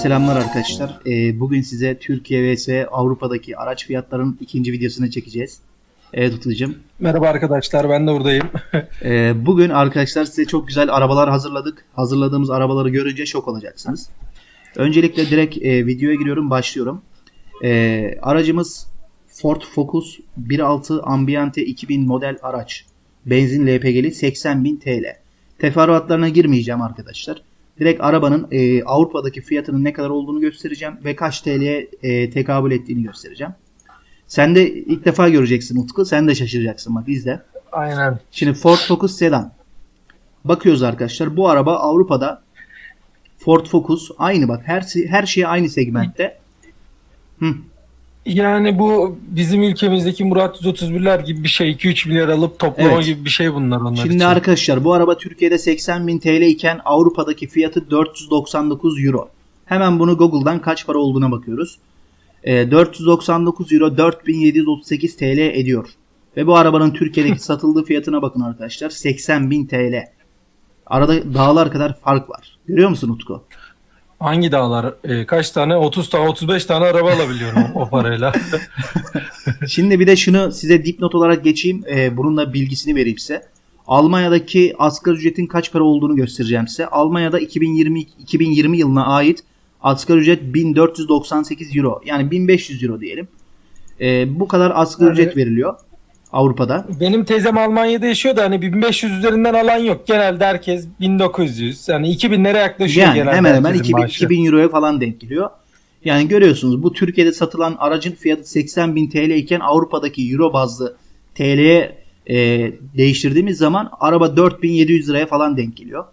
selamlar arkadaşlar. Ee, bugün size Türkiye vs Avrupa'daki araç fiyatlarının ikinci videosunu çekeceğiz. Evet Utkucuğum. Merhaba arkadaşlar ben de buradayım. Ee, bugün arkadaşlar size çok güzel arabalar hazırladık. Hazırladığımız arabaları görünce şok olacaksınız. Öncelikle direkt e, videoya giriyorum, başlıyorum. Ee, aracımız Ford Focus 1.6 Ambiente 2000 model araç. Benzin LPG'li 80.000 TL. Teferruatlarına girmeyeceğim arkadaşlar. Direkt arabanın e, Avrupa'daki fiyatının ne kadar olduğunu göstereceğim ve kaç TL'ye e, tekabül ettiğini göstereceğim. Sen de ilk defa göreceksin Utku. Sen de şaşıracaksın bak izle. Aynen. Şimdi Ford Focus sedan. Bakıyoruz arkadaşlar. Bu araba Avrupa'da Ford Focus aynı bak her her şey aynı segmentte. Hı. Yani bu bizim ülkemizdeki Murat 131'ler gibi bir şey. 2-3 milyar alıp toplama Evet. gibi bir şey bunlar onlar Şimdi için. arkadaşlar bu araba Türkiye'de 80.000 TL iken Avrupa'daki fiyatı 499 euro. Hemen bunu Google'dan kaç para olduğuna bakıyoruz. Ee, 499 euro 4738 TL ediyor. Ve bu arabanın Türkiye'deki satıldığı fiyatına bakın arkadaşlar 80.000 TL. Arada dağlar kadar fark var. Görüyor musun Utku? Hangi dağlar? Ee, kaç tane? 30 tane 35 tane araba alabiliyorum o parayla. Şimdi bir de şunu size dipnot olarak geçeyim. Ee, bunun da bilgisini vereyim size. Almanya'daki asgari ücretin kaç para olduğunu göstereceğim size. Almanya'da 2020 2020 yılına ait asgari ücret 1498 euro. Yani 1500 euro diyelim. Ee, bu kadar asgari Yani- ücret veriliyor Avrupa'da. Benim teyzem Almanya'da yaşıyor da hani 1500 üzerinden alan yok. Genelde herkes 1900 yani 2000'lere yaklaşıyor Yani genelde hemen hemen herkesin 2000, maaşı. 2000 euroya falan denk geliyor. Yani görüyorsunuz bu Türkiye'de satılan aracın fiyatı 80.000 TL iken Avrupa'daki euro bazlı TL'ye e, değiştirdiğimiz zaman araba 4700 liraya falan denk geliyor.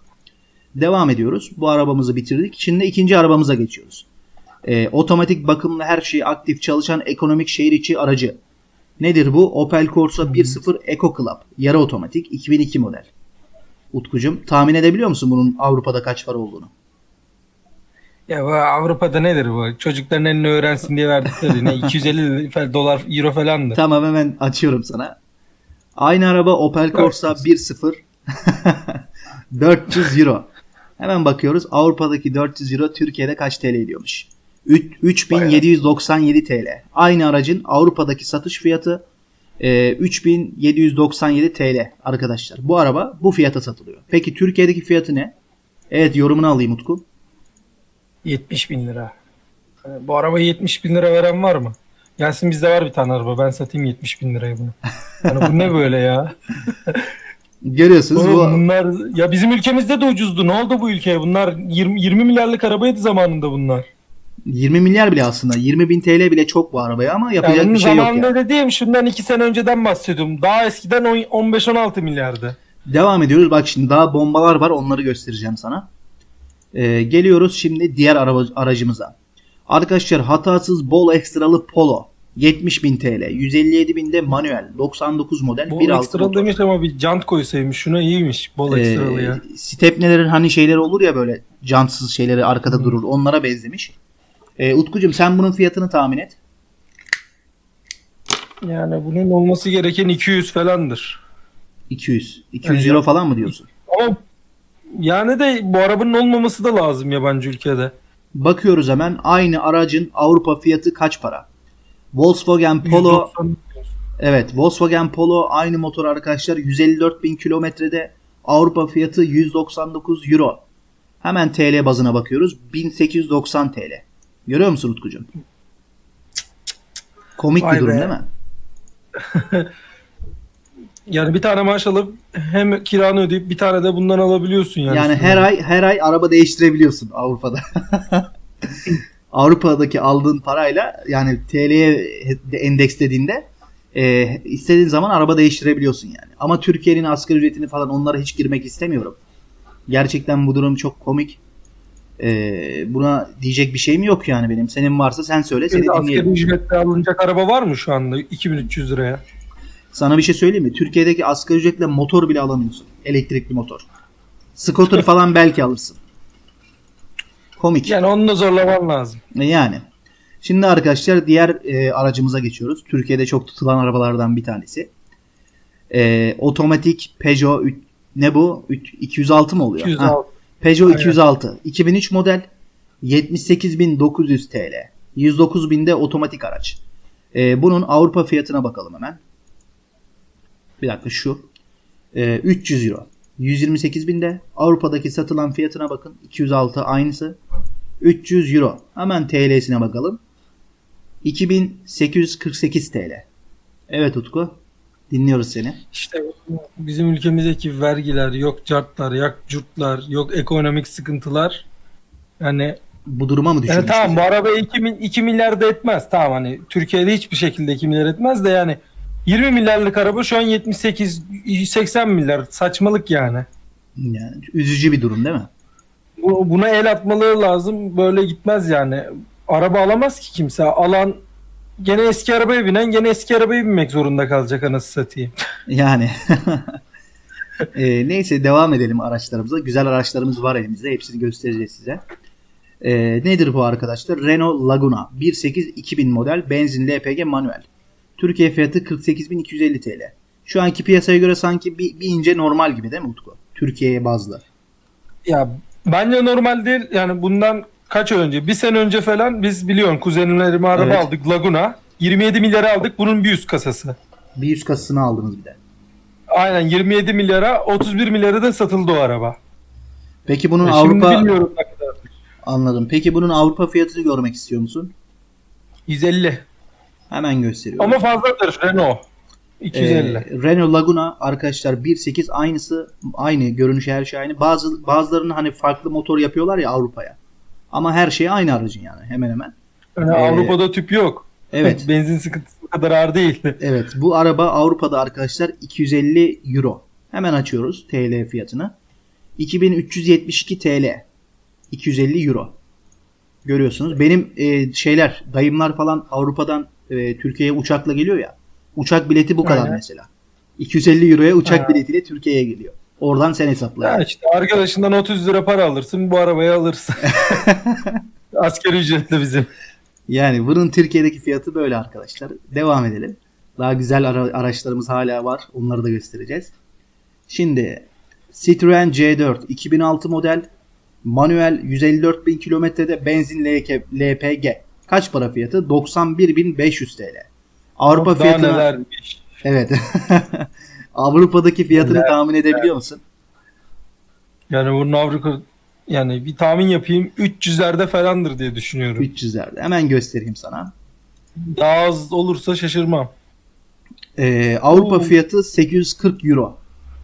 Devam ediyoruz. Bu arabamızı bitirdik. Şimdi ikinci arabamıza geçiyoruz. E, otomatik bakımlı her şeyi aktif çalışan ekonomik şehir içi aracı. Nedir bu? Opel Corsa 1.0 Eco Club. Yarı otomatik 2002 model. Utkucum tahmin edebiliyor musun bunun Avrupa'da kaç para olduğunu? Ya bu Avrupa'da nedir bu? Çocukların eline öğrensin diye verdikleri ne 250 fel- dolar euro falandır. Tamam hemen açıyorum sana. Aynı araba Opel Corsa 1.0 400 euro. Hemen bakıyoruz Avrupa'daki 400 euro Türkiye'de kaç TL ediyormuş? Üç- 3797 TL. Aynı aracın Avrupa'daki satış fiyatı e, 3797 TL arkadaşlar. Bu araba bu fiyata satılıyor. Peki Türkiye'deki fiyatı ne? Evet yorumunu alayım Utku. 70 bin lira. Yani Bu arabayı 70 bin lira veren var mı? Gelsin bizde var bir tane araba. Ben satayım 70 bin liraya bunu. Yani bu ne böyle ya? Görüyorsunuz Oğlum bu bunlar ya bizim ülkemizde de ucuzdu. Ne oldu bu ülkeye? Bunlar 20, 20 milyarlık arabaydı zamanında bunlar. 20 milyar bile aslında. 20 bin TL bile çok bu arabaya ama Ya yapacak bunun bir şey yok yani. zamanında dediğim şundan 2 sene önceden bahsediyorum. Daha eskiden on- 15-16 milyardı. Devam ediyoruz. Bak şimdi daha bombalar var. Onları göstereceğim sana. Ee, geliyoruz şimdi diğer araba, aracımıza. Arkadaşlar hatasız bol ekstralı Polo. 70.000 TL. 157.000'de manuel. 99 model. Bol 1.6 ekstralı demiş ama bir jant koysaymış. Şuna iyiymiş. Bol ekstralı Ee, ya. stepnelerin hani şeyleri olur ya böyle cantsız şeyleri arkada durur. Onlara benzemiş. Ee, Utkucuğum sen bunun fiyatını tahmin et. Yani bunun olması gereken 200 falandır. 200. 200 Yani euro falan mı diyorsun? Ama yani de bu arabanın olmaması da lazım yabancı ülkede. Bakıyoruz hemen. Aynı aracın Avrupa fiyatı kaç para? Volkswagen Polo 190 Evet Volkswagen Polo aynı motor arkadaşlar 154 bin kilometrede Avrupa fiyatı 199 euro. Hemen TL bazına bakıyoruz 1890 TL. Görüyor musun Utkucuğum? Komik Vay bir durum be. değil mi? Yani bir tane maaş alıp hem kiranı ödeyip bir tane de bundan alabiliyorsun yani. Yani her ay her ay araba değiştirebiliyorsun Avrupa'da. Avrupa'daki aldığın parayla yani TL'ye endekslediğinde e, istediğin zaman araba değiştirebiliyorsun yani. Ama Türkiye'nin asgari ücretini falan onlara hiç girmek istemiyorum. Gerçekten bu durum çok komik. E, buna diyecek bir şeyim yok yani benim. Senin varsa sen söyle seni Asgari dinleyelim. ücretle alınacak araba var mı şu anda 2300 liraya? Sana bir şey söyleyeyim mi? Türkiye'deki asgari ücretle motor bile alamıyorsun. Elektrikli motor. Scooter falan belki alırsın. Komik. Yani onu da zorlaman lazım. Yani. Şimdi arkadaşlar diğer e, aracımıza geçiyoruz. Türkiye'de çok tutulan arabalardan bir tanesi. E, otomatik Peugeot ne bu? Ü- 206 mı oluyor? Ha, 206. Peugeot Aynen. 206. 2003 model 78.900 TL. 109.000'de otomatik araç. Ee, bunun Avrupa fiyatına bakalım hemen. Bir dakika şu. Ee, 300 euro. 128.000'de Avrupa'daki satılan fiyatına bakın. 206 aynısı. 300 euro. Hemen TL'sine bakalım. 2848 TL. Evet Utku. Dinliyoruz seni. İşte bizim ülkemizdeki vergiler, yok cartlar, yok curtlar, yok ekonomik sıkıntılar. Yani Bu duruma mı Yani düşürmüş? tamam bu araba 2, mil- 2 milyar da etmez. Tamam hani Türkiye'de hiçbir şekilde 2 milyar etmez de yani 20 milyarlık araba şu an 78 80 milyar saçmalık yani. Yani üzücü bir durum değil mi? Bu, buna el atmaları lazım. Böyle gitmez yani. Araba alamaz ki kimse. Alan gene eski arabaya binen gene eski arabaya binmek zorunda kalacak anası satayım. Yani. Ee, neyse devam edelim araçlarımıza. Güzel araçlarımız var elimizde. Hepsini göstereceğiz size. Ee, nedir bu arkadaşlar? Renault Laguna 1.8 2000 model benzin LPG manuel. Türkiye fiyatı 48.250 TL. Şu anki piyasaya göre sanki bir, bir ince normal gibi değil mi Utku? Türkiye'ye bazlı. Ya bence normal değil. Yani bundan kaç ay önce? Bir sene önce falan biz biliyorsun kuzenlerime araba Evet. aldık Laguna. 27 milyara aldık bunun bir üst kasası. Bir yüz kasasını aldınız bir de. Aynen 27 milyara 31 milyara da satıldı o araba. Peki bunun E Şimdi Avrupa bilmiyorum ne kadar. anladım. Peki bunun Avrupa fiyatını görmek istiyor musun? 150. Hemen gösteriyorum. Ama fazladır Renault. 250. Ee, Renault Laguna arkadaşlar 1.8 aynısı aynı görünüş her şey aynı. Bazı bazılarının hani farklı motor yapıyorlar ya Avrupa'ya. Ama her şey aynı aracın yani hemen hemen. Yani ee, Avrupa'da tüp yok. Evet. Benzin sıkıntısı bu kadar ağır değil. Evet bu araba Avrupa'da arkadaşlar 250 euro. Hemen açıyoruz TL fiyatını. 2372 TL. 250 euro. Görüyorsunuz. Benim e, şeyler dayımlar falan Avrupa'dan e, Türkiye'ye uçakla geliyor ya. Uçak bileti bu kadar Aynen. mesela. 250 euroya uçak Ha. biletiyle Türkiye'ye geliyor. Oradan sen hesapla. Ya işte arkadaşından 30 lira para alırsın bu arabayı alırsın. Asgari ücretle bizim. Yani bunun Türkiye'deki fiyatı böyle arkadaşlar. Devam edelim. Daha güzel ara- araçlarımız hala var. Onları da göstereceğiz. Şimdi Citroen C4 2006 model manuel 154 bin kilometrede benzin LK LPG. Kaç para fiyatı? 91.500 TL. Avrupa Daha fiyatına nelermiş. Evet. Avrupa'daki fiyatını Neler, tahmin edebiliyor musun? Yani bunun Avrupa yani bir tahmin yapayım 300'lerde falandır diye düşünüyorum. 300'lerde. Hemen göstereyim sana. Daha az olursa şaşırmam. Ee, Avrupa Oo. fiyatı 840 euro.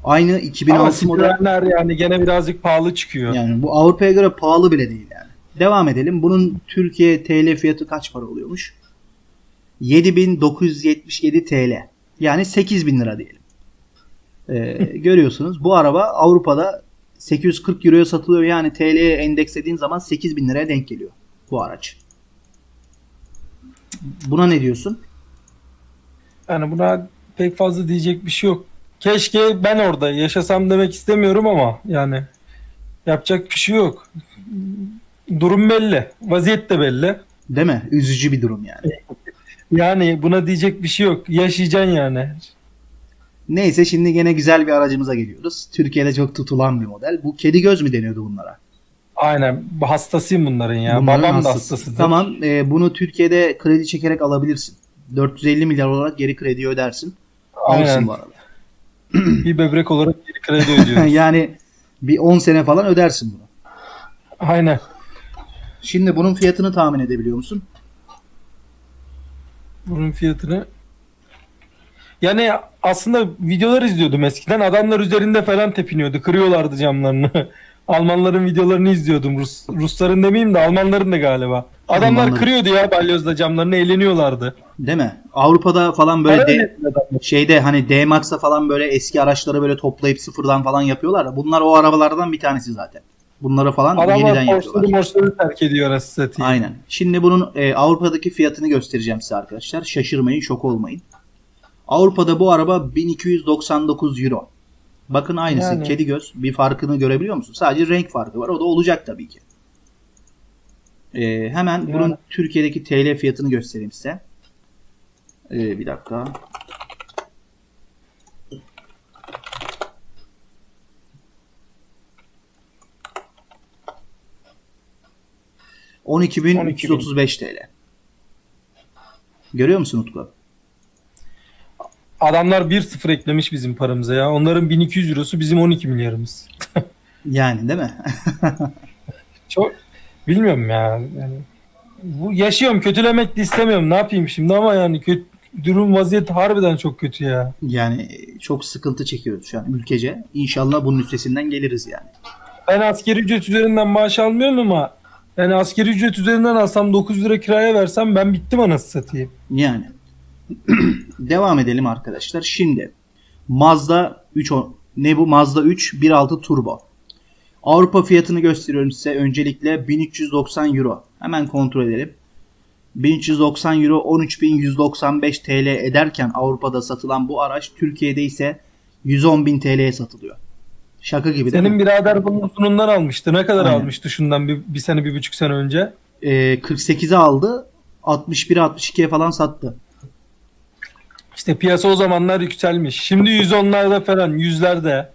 Aynı Ama 2006 model. Yani gene birazcık pahalı çıkıyor. Yani bu Avrupa'ya göre pahalı bile değil yani. Devam edelim. Bunun Türkiye TL fiyatı kaç para oluyormuş? 7977 TL. Yani 8000 lira diyelim. Ee, görüyorsunuz bu araba Avrupa'da 840 euroya satılıyor. Yani TL'ye endekslediğin zaman 8000 liraya denk geliyor bu araç. Buna ne diyorsun? Yani buna pek fazla diyecek bir şey yok. Keşke ben orada yaşasam demek istemiyorum ama yani yapacak bir şey yok. Durum belli. Vaziyet de belli. Değil mi? Üzücü bir durum yani. Yani buna diyecek bir şey yok. Yaşayacaksın yani. Neyse şimdi gene güzel bir aracımıza geliyoruz. Türkiye'de çok tutulan bir model. Bu kedi göz mü deniyordu bunlara? Aynen. Hastasıyım bunların ya. Bunların Babam da hastası. hastasıdır. Tamam e, bunu Türkiye'de kredi çekerek alabilirsin. 450 milyar olarak geri krediyi ödersin. Alırsın Aynen. bu arada. bir böbrek olarak geri kredi ödüyoruz. yani bir 10 sene falan ödersin bunu. Aynen. Şimdi bunun fiyatını tahmin edebiliyor musun? Bunun fiyatını yani aslında videolar izliyordum eskiden. Adamlar üzerinde falan tepiniyordu. Kırıyorlardı camlarını. Almanların videolarını izliyordum. Rus, Rusların demeyeyim de Almanların da galiba. Adamlar Almanların. kırıyordu ya balyozla camlarını eğleniyorlardı. Değil mi? Avrupa'da falan böyle de- adamlar. şeyde hani D-Max'ta falan böyle eski araçları böyle toplayıp sıfırdan falan yapıyorlar. ya. Bunlar o arabalardan bir tanesi zaten. Bunları falan yeniden Adamlar yapıyorlar. borçları borçları terk ediyor. Aynen. Şimdi bunun e, Avrupa'daki fiyatını göstereceğim size arkadaşlar. Şaşırmayın, şok olmayın. Avrupa'da bu araba 1299 euro. Bakın aynısı. Yani. Kedi göz. Bir farkını görebiliyor musun? Sadece renk farkı var. O da olacak tabii ki. E, hemen Yani. bunun Türkiye'deki TL fiyatını göstereyim size. E, bir dakika. 12.335 TL. Görüyor musun Utku? Adamlar 1-0 eklemiş bizim paramıza ya. Onların 1200 eurosu bizim 12 milyarımız. Yani değil mi? Çok bilmiyorum ya. Yani bu yaşıyorum kötülemek de istemiyorum. Ne yapayım şimdi ama yani kötü, durum vaziyet harbiden çok kötü ya. yani çok sıkıntı çekiyoruz şu an ülkece. İnşallah bunun üstesinden geliriz yani. Ben askeri ücret üzerinden maaş almıyorum ama yani askeri ücret üzerinden alsam 9 lira kiraya versem ben bittim anasını satayım. Yani. Devam edelim arkadaşlar. Şimdi Mazda 3 o- ne bu? Mazda 3 1.6 turbo. Avrupa fiyatını gösteriyorum size. Öncelikle 1390 euro. Hemen kontrol edelim. 1390 euro 13195 TL ederken Avrupa'da satılan bu araç Türkiye'de ise 110.000 TL'ye satılıyor. Şaka gibi değil Senin mi? birader bunun uzunundan almıştı. Ne kadar Aynen. almıştı şundan bir, bir sene bir buçuk sene önce? Ee, 48'e aldı. 61'e 62'ye falan sattı. İşte piyasa o zamanlar yükselmiş. Şimdi 110'larda falan yüzlerde.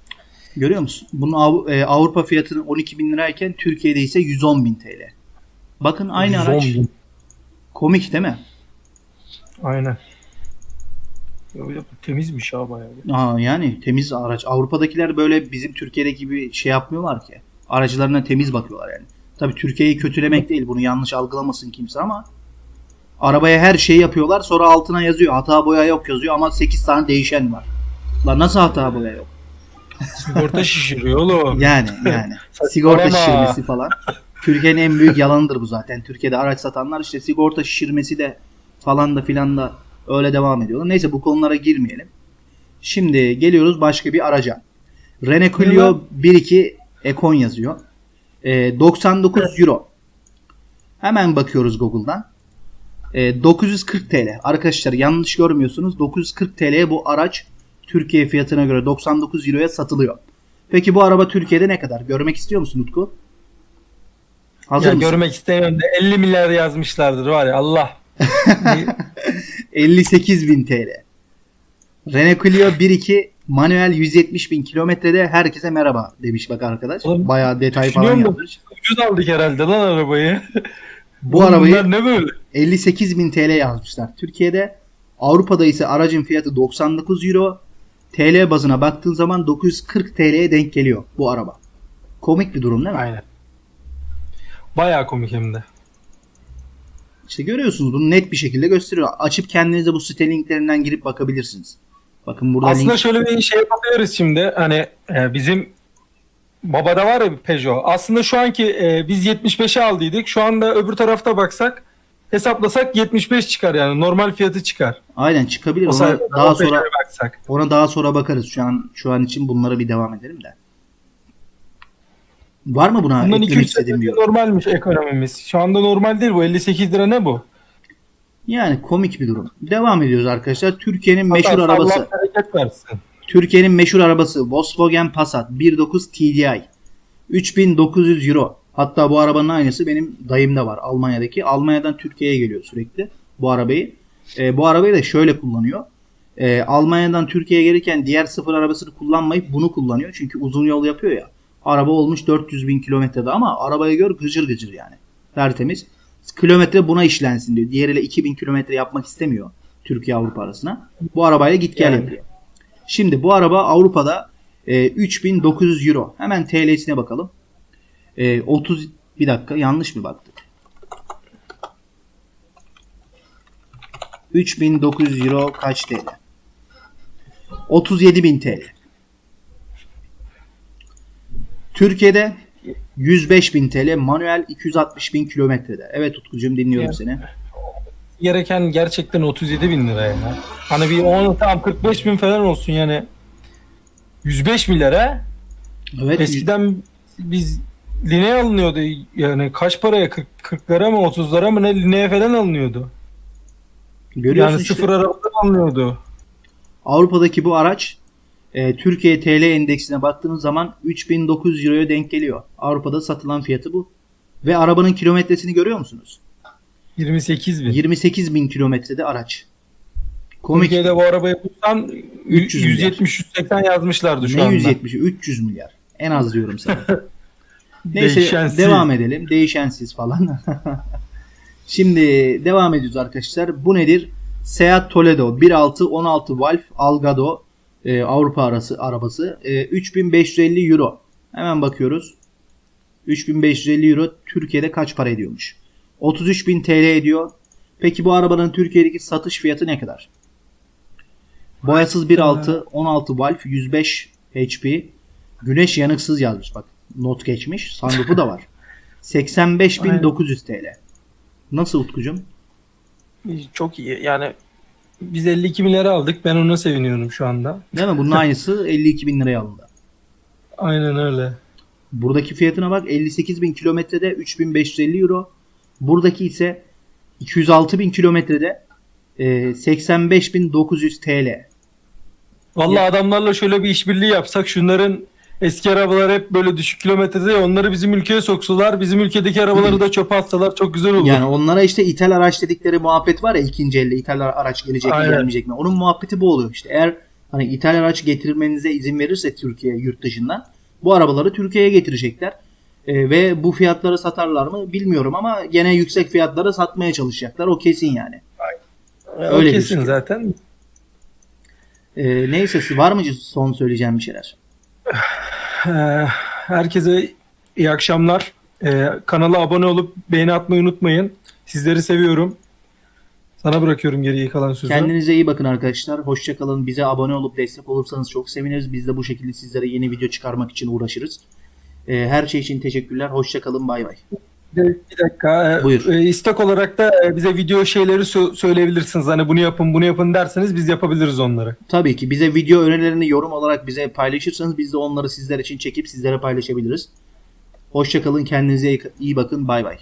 Görüyor musun? Bunun Av- e, Avrupa fiyatının 12 bin lirayken Türkiye'de ise 110 bin TL. Bakın aynı 110 araç. bin. Komik değil mi? Aynen. Ya, ya, temizmiş ha bayağı. Aa, yani temiz araç. Avrupa'dakiler böyle bizim Türkiye'deki gibi şey yapmıyorlar ki. Aracılarına temiz bakıyorlar yani. Tabii Türkiye'yi kötülemek değil. Bunu yanlış algılamasın kimse ama arabaya her şeyi yapıyorlar. Sonra altına yazıyor. Hata boya yok yazıyor ama 8 tane değişen var. Lan nasıl hata boya yok? Sigorta şişiriyor oğlum. Yani yani. sigorta şişirmesi falan. Türkiye'nin en büyük yalanıdır bu zaten. Türkiye'de araç satanlar işte sigorta şişirmesi de falan da filan da öyle devam ediyorlar. Neyse bu konulara girmeyelim. Şimdi geliyoruz başka bir araca. Renault Clio 1.2 Econ yazıyor. Ee, 99 euro. Hemen bakıyoruz Google'dan. Ee, 940 TL. Arkadaşlar yanlış görmüyorsunuz. 940 TL'ye bu araç Türkiye fiyatına göre 99 euroya satılıyor. Peki bu araba Türkiye'de ne kadar? Görmek istiyor musun Utku? Hazır Ya mısın? görmek istemiyorum da 50 milyar yazmışlardır var ya Allah. 58 bin TL. Renault Clio 1.2 manuel 170 bin kilometrede herkese merhaba demiş bak arkadaş. Oğlum, Bayağı detay falan yapmış. Ucuz aldık herhalde lan arabayı. Bu Oğlum arabayı ne böyle? 58 bin TL yazmışlar Türkiye'de. Avrupa'da ise aracın fiyatı 99 euro. TL bazına baktığın zaman 940 TL'ye denk geliyor bu araba. Komik bir durum değil mi? Aynen. Bayağı komik hem de. İşte görüyorsunuz bunu net bir şekilde gösteriyor. Açıp kendinize bu site linklerinden girip bakabilirsiniz. Bakın burada Aslında link. şöyle bir şey yapabiliriz şimdi. Hani e, bizim babada var ya Peugeot. Aslında şu anki e, biz 75'e aldıydık. Şu anda öbür tarafta baksak hesaplasak 75 çıkar yani. Normal fiyatı çıkar. Aynen çıkabilir. O Ona daha sonra baksak. Ona daha sonra bakarız. Şu an şu an için bunlara bir devam edelim de. Var mı buna Bundan eklemek 200 istediğim bir yorum? normalmiş ekonomimiz. Şu anda normal değil bu. 58 lira ne bu? Yani komik bir durum. Devam ediyoruz arkadaşlar. Türkiye'nin meşhur Allah arabası. Türkiye'nin meşhur arabası Volkswagen Passat 1.9 TDI. 3900 euro. Hatta bu arabanın aynısı benim dayımda var Almanya'daki. Almanya'dan Türkiye'ye geliyor sürekli bu arabayı. Ee, bu arabayı da şöyle kullanıyor. Ee, Almanya'dan Türkiye'ye gelirken diğer sıfır arabasını kullanmayıp bunu kullanıyor. Çünkü uzun yol yapıyor ya. Araba olmuş 400 bin kilometrede ama arabaya gör gıcır gıcır yani. Tertemiz. Kilometre buna işlensin diyor. Diğeriyle 2000 kilometre yapmak istemiyor Türkiye Avrupa arasına. Bu arabayla git gel Yani. yapıyor. Şimdi bu araba Avrupa'da e, 3900 euro. Hemen TL'sine bakalım. E, 30 bir dakika yanlış mı baktık? 3900 euro kaç TL? 37.000 TL. Türkiye'de 105.000 TL manuel 260.000 kilometrede. Evet Utkucuğum dinliyorum Yani. seni. Gereken gerçekten 37 bin lira ya. Hani bir 10 tam 45 bin falan olsun yani. 105 milyara. Evet. Eskiden biz lineye alınıyordu. Yani kaç paraya? 40, 40'lara mı 30'lara mı ne lineye falan alınıyordu. görüyorsun yani işte. sıfır arabadan alınıyordu. Avrupa'daki bu araç e, Türkiye TL endeksine baktığınız zaman 3900 euroya denk geliyor. Avrupa'da satılan fiyatı bu. Ve arabanın kilometresini görüyor musunuz? 28 bin. 28 bin kilometrede araç. Komik. Türkiye'de bu arabayı bulsan 300 milyar. 170-180 yazmışlardı şu Ne anda. 170'i? 300 milyar. En az diyorum sana. Neyse Değişensiz. devam edelim. Değişensiz falan. Şimdi devam ediyoruz arkadaşlar. Bu nedir? Seat Toledo 1.6 16 valve Algado e, Avrupa arası arabası e, 3550 euro. Hemen bakıyoruz. 3550 euro Türkiye'de kaç para ediyormuş? 33.000 TL ediyor. Peki bu arabanın Türkiye'deki satış fiyatı ne kadar? Boyasız 1.6 16 valve 105 HP Güneş yanıksız yazmış bak. Not geçmiş. Sunroofu da var. 85.900 TL. Nasıl Utkucum? Çok iyi. Yani biz 52 milyara aldık. Ben ona seviniyorum şu anda. Değil mi? Bunun aynısı 52 bin liraya alındı. Aynen öyle. Buradaki fiyatına bak 58 bin kilometrede 3550 euro. Buradaki ise 206 bin kilometrede e, 85.900 TL. Vallahi Ya- adamlarla şöyle bir işbirliği yapsak şunların eski arabalar hep böyle düşük kilometrede onları bizim ülkeye soksalar bizim ülkedeki arabaları da çöpe atsalar çok güzel olur. Yani onlara işte ithal araç dedikleri muhabbet var ya ikinci elde ithal araç gelecek mi Aynen. gelmeyecek mi? Onun muhabbeti bu oluyor işte. Eğer hani ithal araç getirmenize izin verirse Türkiye yurt dışından bu arabaları Türkiye'ye getirecekler. Ee, ve bu fiyatları satarlar mı bilmiyorum ama gene yüksek fiyatlara satmaya çalışacaklar. O kesin yani. o öyle kesin gözüküyor. zaten. Ee, neyse var mı son söyleyeceğim bir şeyler? Ee, herkese iyi akşamlar. Ee, kanala abone olup beğeni atmayı unutmayın. Sizleri seviyorum. Sana bırakıyorum geriye kalan sözü. Kendinize iyi bakın arkadaşlar. Hoşçakalın. Bize abone olup destek olursanız çok seviniriz. Biz de bu şekilde sizlere yeni video çıkarmak için uğraşırız. Ee, her şey için teşekkürler. Hoşçakalın. Bay bay. Bir dakika. e, Buyur. e, istek olarak da e, bize video şeyleri sö- söyleyebilirsiniz. Hani bunu yapın bunu yapın derseniz biz yapabiliriz onları. Tabii ki bize video önerilerini yorum olarak bize paylaşırsanız biz de onları sizler için çekip sizlere paylaşabiliriz. Hoşçakalın. Kendinize iyi bakın. Bay bay.